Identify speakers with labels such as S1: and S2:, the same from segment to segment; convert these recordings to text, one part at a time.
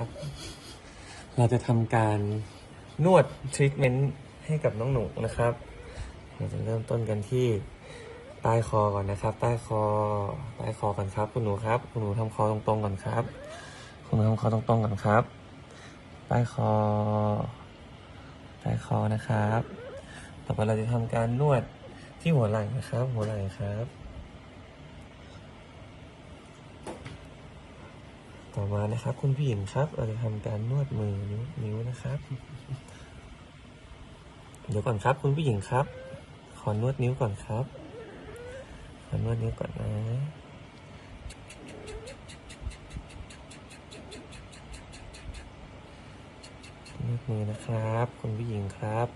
S1: นะครับ เราจะทำการนวดทรีทเมนต์ให้กับน้องหนูนะครับเราจะเริ่มต้นกันที่ใต้คอก่อนนะครับ ใต้คอใต้คอก่อนครับ คุณหนูครับ คุณหนูทำคอตรงๆก่อนครับ คุณหนูทำคอตรงๆก่อนครับ ใต้คอ ใต้คอนะครับ ต่อไปเราจะทำการนวดที่หัวไหล่นะครับ หัวไหล่ครับ ต่อมานะครับ คุณผู้หญิงครับ เราจะทำการนวดมือนิ้วนิ้วนะครับ เดี๋ยวก่อนครับ คุณผู้หญิงครับ ขอนวดนิ้วก่อนครับ ขอนวดนิ้วก่อนนะนวดมือนะครับ คุณผู้หญิงครับ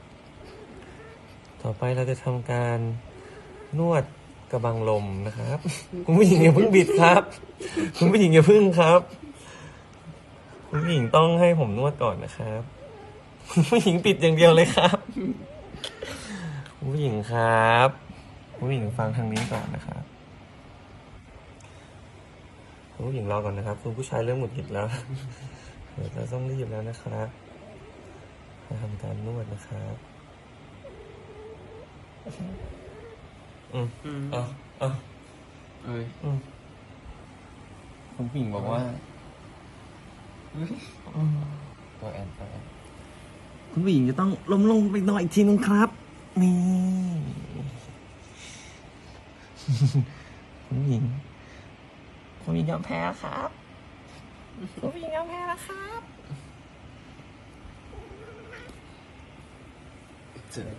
S1: ต่อไปเราจะทำการนวดกระบังลมนะครับ คุณผู้หญิงอย่าเพิ่งบิดครับ คุณผู้หญิงอย่าเพิ่งครับ คุณผู้หญิงต้องให้ผมนวดก่อนนะครับคุณผู้หญิงปิดอย่างเดียวเลยครับคุณผู้หญิงครับคุณผู้หญิงฟังทางนี้ก่อนนะครับคุณผู้หญิงรอก่อนนะครับคุณผู้ชายเริ่มหงุดหงิดแล้วเดี๋ยวเราต้องรีบแล้วนะครับมาทำการนวดนะครับอืม
S2: อืม
S1: เอาเอา
S2: เอ้ย
S1: อืม
S2: คุณผู้หญิงบอกว่า
S1: อืม
S2: ตัวแอนตัวแอน
S1: คุณผู้หญิงจะต้องล้มลงไปนอนอีกทีนึงครับ นี่คุณผู้หญิงคุณผู้หญิงยอมแพ้แล้วครับคุณผู้หญิงยอมแพ้แล้วครับ
S2: เจอ